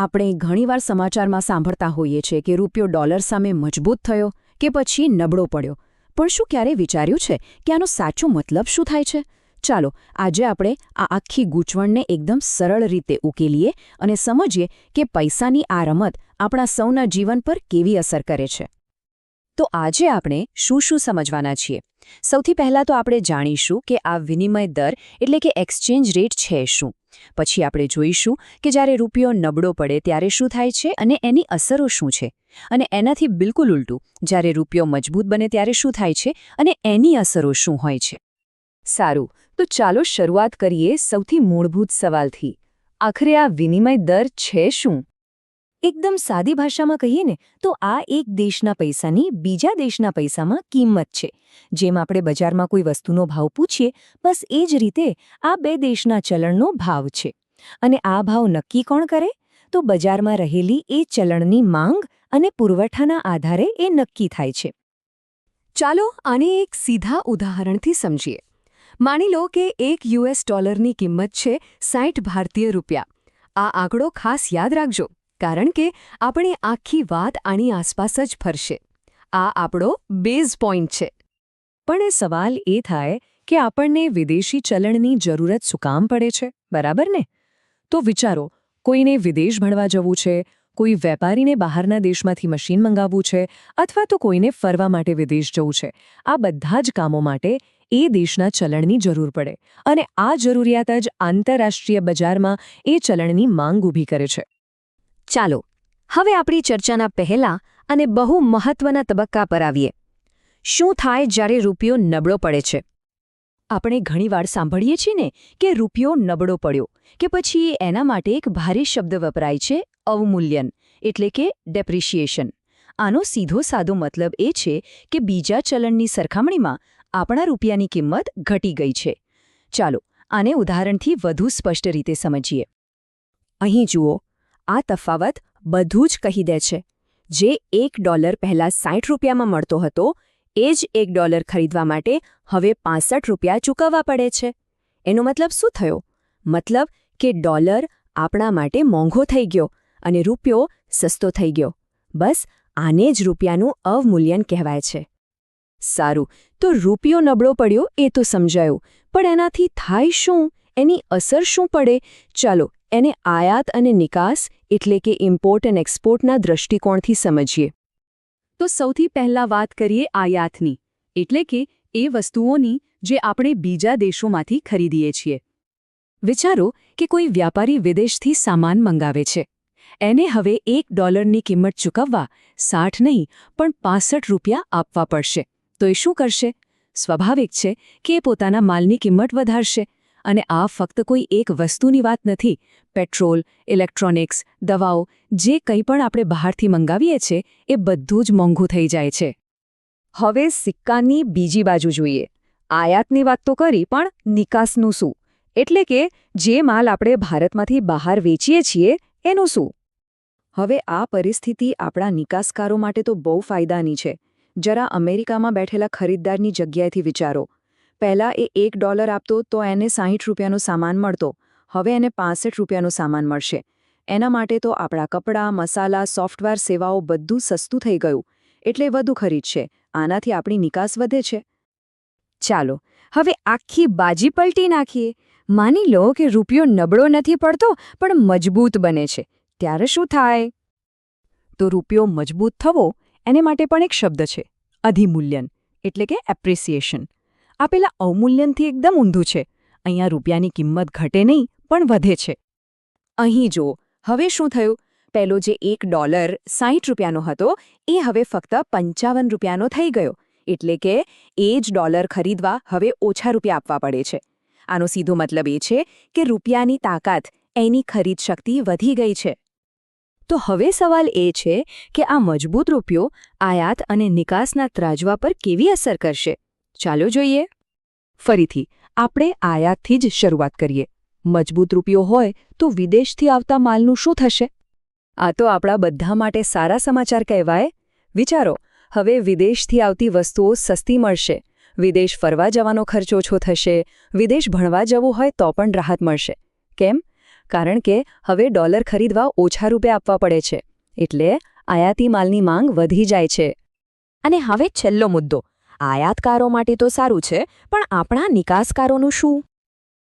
આપણે ઘણીવાર સમાચારમાં સાંભળતા હોઈએ છીએ કે રૂપિયો ડોલર સામે મજબૂત થયો કે પછી નબળો પડ્યો. પણ શું ક્યારે વિચાર્યું છે કે આનો સાચો મતલબ શું થાય છે? ચાલો, આજે આપણે આ આખી ગૂંચવણને એકદમ સરળ રીતે ઉકેલીએ અને સમજીએ કે પૈસાની આ રમત આપણા સૌના જીવન પર કેવી અસર કરે છે. તો આજે આપણે શું શું સમજવાના છીએ? સૌથી પહેલાં તો આપણે જાણીશું કે આ વિનિમય દર એટલે કે એક્સચેન્જ રેટ છે શું. પછી આપણે જોઈશું કે જ્યારે રૂપિયો નબળો પડે ત્યારે શું થાય છે અને એની અસરો શું છે. અને એનાથી બિલકુલ ઉલટું, જ્યારે રૂપિયો મજબૂત બને ત્યારે શું થાય છે અને એની અસરો શું હોય છે. સારું, તો ચાલો શરૂઆત કરીએ સૌથી મૂળભૂત સવાલથી. આખરે આ વિનિમય દર છે શું? એકદમ સાદી ભાષામાં કહીએ ને, તો આ એક દેશના પૈસાની બીજા દેશના પૈસામાં કિંમત છે. જેમ આપણે બજારમાં કોઈ વસ્તુનો ભાવ પૂછીએ, બસ એ જ રીતે આ બે દેશના ચલણનો ભાવ છે. અને આ ભાવ નક્કી કોણ કરે? તો બજારમાં રહેલી એ ચલણની માંગ અને પુરવઠાના આધારે એ નક્કી થાય છે. ચાલો આને એક સીધા ઉદાહરણથી સમજીએ. માની લો કે એક યુએસ ડોલરની કિંમત છે સાઠ ભારતીય રૂપિયા. આ આંકડો ખાસ યાદ રાખજો. કારણ કે આપણે આખી વાત આની આસપાસ જ ફરશે. આ આપણો બેઝ પોઈન્ટ છે. પણ એ સવાલ એ થાય કે આપણને વિદેશી ચલણની જરૂરત શું કામ પડે છે? બરાબર ને? તો વિચારો, કોઈને વિદેશ ભણવા જવું છે, કોઈ વેપારીને બહારના દેશમાંથી મશીન મંગાવવું છે, અથવા તો કોઈને ફરવા માટે વિદેશ જવું છે. આ બધા જ કામો માટે એ દેશના ચલણની જરૂર પડે. અને આ જરૂરિયાત જ આંતરરાષ્ટ્રીય બજારમાં એ ચલણની માંગ ઊભી કરે છે. ચાલો, હવે આપણી ચર્ચાના પહેલા અને બહુ મહત્વના તબક્કા પર આવીએ. શું થાય જ્યારે રૂપિયો નબળો પડે છે? આપણે ઘણીવાર સાંભળીએ છીએ ને કે રૂપિયો નબળો પડ્યો, કે પછી એના માટે એક ભારે શબ્દ વપરાય છે, અવમૂલ્યન, એટલે કે ડેપ્રિશિએશન. આનો સીધો સાદો મતલબ એ છે કે બીજા ચલણની સરખામણીમાં આપણા રૂપિયાની કિંમત ઘટી ગઈ છે. ચાલો, આને ઉદાહરણથી વધુ સ્પષ્ટ રીતે સમજીએ. અહીં જુઓ આ તફાવત બધું જ કહી દે છે. જે એક ડોલર પહેલાં સાઠ રૂપિયામાં મળતો હતો, એ જ એક ડોલર ખરીદવા માટે હવે પાસઠ રૂપિયા ચૂકવવા પડે છે. એનો મતલબ શું થયો? મતલબ કે ડોલર આપણા માટે મોંઘો થઈ ગયો અને રૂપિયો સસ્તો થઈ ગયો. બસ, આને જ રૂપિયાનું અવમૂલ્યન કહેવાય છે. સારું, તો રૂપિયો નબળો પડ્યો એ તો સમજાયું, પણ એનાથી થાય શું? એની અસર શું પડે? ચાલો, એને આયાત અને નિકાસ એટલે કે ઇમ્પોર્ટ એન્ડ એક્સપોર્ટના દૃષ્ટિકોણથી સમજીએ. તો સૌથી પહેલા વાત કરીએ આયાતની, એટલે કે એ વસ્તુઓની જે આપણે બીજા દેશોમાંથી ખરીદીએ છીએ. વિચારો કે કોઈ વ્યાપારી વિદેશથી સામાન મંગાવે છે. એને હવે એક ડોલરની કિંમત ચૂકવવા સાઠ નહીં, પણ પાસઠ રૂપિયા આપવા પડશે. તો એ શું કરશે? સ્વાભાવિક છે કે એ પોતાના માલની કિંમત વધારશે. અને આ ફક્ત કોઈ એક વસ્તુની વાત નથી. પેટ્રોલ, ઇલેક્ટ્રોનિક્સ, દવાઓ, જે કંઈ પણ આપણે બહારથી મંગાવીએ છીએ એ બધું જ મોંઘું થઈ જાય છે. હવે સિક્કાની બીજી બાજુ જોઈએ. આયાતની વાત તો કરી, પણ નિકાસનું શું? એટલે કે જે માલ આપણે ભારતમાંથી બહાર વેચીએ છીએ, એનું શું? હવે આ પરિસ્થિતિ આપણા નિકાસકારો માટે તો બહુ ફાયદાની છે. જરા અમેરિકામાં બેઠેલા ખરીદદારની જગ્યાએથી વિચારો. પહેલાં એ એક ડોલર આપતો તો એને સાહીઠ રૂપિયાનો સામાન મળતો. હવે એને પાસઠ રૂપિયાનો સામાન મળશે. એના માટે તો આપણા કપડાં, મસાલા, સોફ્ટવેર, સેવાઓ બધું સસ્તું થઈ ગયું. એટલે વધુ ખરીદશે આનાથી આપણી નિકાસ વધે છે. ચાલો, હવે આખી બાજી પલટી નાખીએ. માની લો કે રૂપિયો નબળો નથી પડતો, પણ મજબૂત બને છે. ત્યારે શું થાય? તો રૂપિયો મજબૂત થવો, એને માટે પણ એક શબ્દ છે. અધિમૂલ્યન, એટલે કે એપ્રિસિએશન આ પેલા અવમૂલ્યનથી એકદમ ઊંધું છે. અહીંયા રૂપિયાની કિંમત ઘટે નહીં, પણ વધે છે. અહીં જો હવે શું થયું? પહેલો જે એક ડોલર સાહીઠ રૂપિયાનો હતો, એ હવે ફક્ત પંચાવન રૂપિયાનો થઈ ગયો. એટલે કે એ જ ડોલર ખરીદવા હવે ઓછા રૂપિયા આપવા પડે છે. આનો સીધો મતલબ એ છે કે રૂપિયાની તાકાત એની ખરીદ શક્તિ વધી ગઈ છે. તો હવે સવાલ એ છે કે આ મજબૂત રૂપિયો આયાત અને નિકાસના ત્રાજવા પર કેવી અસર કરશે? ચાલો જોઈએ. ફરીથી, આપણે આયાતથી જ શરૂઆત કરીએ. મજબૂત રૂપિયો હોય તો વિદેશથી આવતા માલનું શું થશે? આ તો આપણા બધા માટે સારા સમાચાર કહેવાય. વિચારો, હવે વિદેશથી આવતી વસ્તુઓ સસ્તી મળશે. વિદેશ ફરવા જવાનો ખર્ચ ઓછો થશે. વિદેશ ભણવા જવું હોય તો પણ રાહત મળશે. કેમ? કારણ કે હવે ડોલર ખરીદવા ઓછા રૂપે આપવા પડે છે. એટલે આયાતી માલની માંગ વધી જાય છે. અને હવે છેલ્લો મુદ્દો. આયાતકારો માટે તો સારું છે, પણ આપણા નિકાસકારોનું શું?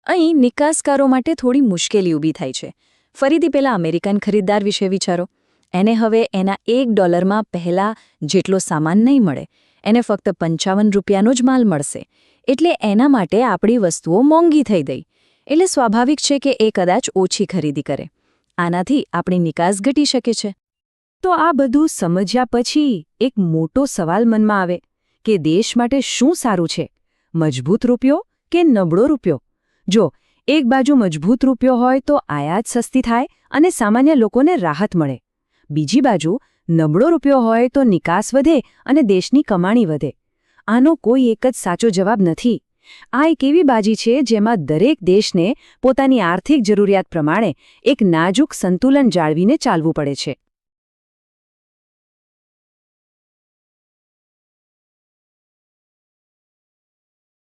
અહીં નિકાસકારો માટે થોડી મુશ્કેલી ઊભી થાય છે. ફરીથી પેલા અમેરિકન ખરીદદાર વિશે વિચારો. એને હવે એના એક ડોલરમાં પહેલાં જેટલો સામાન નહીં મળે. એને ફક્ત પંચાવન રૂપિયાનો જ માલ મળશે. એટલે એના માટે આપણી વસ્તુઓ મોંઘી થઈ ગઈ. એટલે સ્વાભાવિક છે કે એ કદાચ ઓછી ખરીદી કરે. આનાથી આપણી નિકાસ ઘટી શકે છે. તો આ બધું સમજ્યા પછી એક મોટો સવાલ મનમાં આવે. કે દેશ માટે શું સારું છે? મજબૂત રૂપિયો કે નબળો રૂપિયો? જો એક બાજુ મજબૂત રૂપિયો હોય તો આયાત સસ્તી થાય અને સામાન્ય લોકોને રાહત મળે. બીજી બાજુ નબળો રૂપિયો હોય તો નિકાસ વધે અને દેશની કમાણી વધે. આનો કોઈ એક જ સાચો જવાબ નથી. આ એક એવી બાજી છે જેમાં દરેક દેશને પોતાની આર્થિક જરૂરિયાત પ્રમાણે એક નાજુક સંતુલન જાળવીને ચાલવું પડે છે.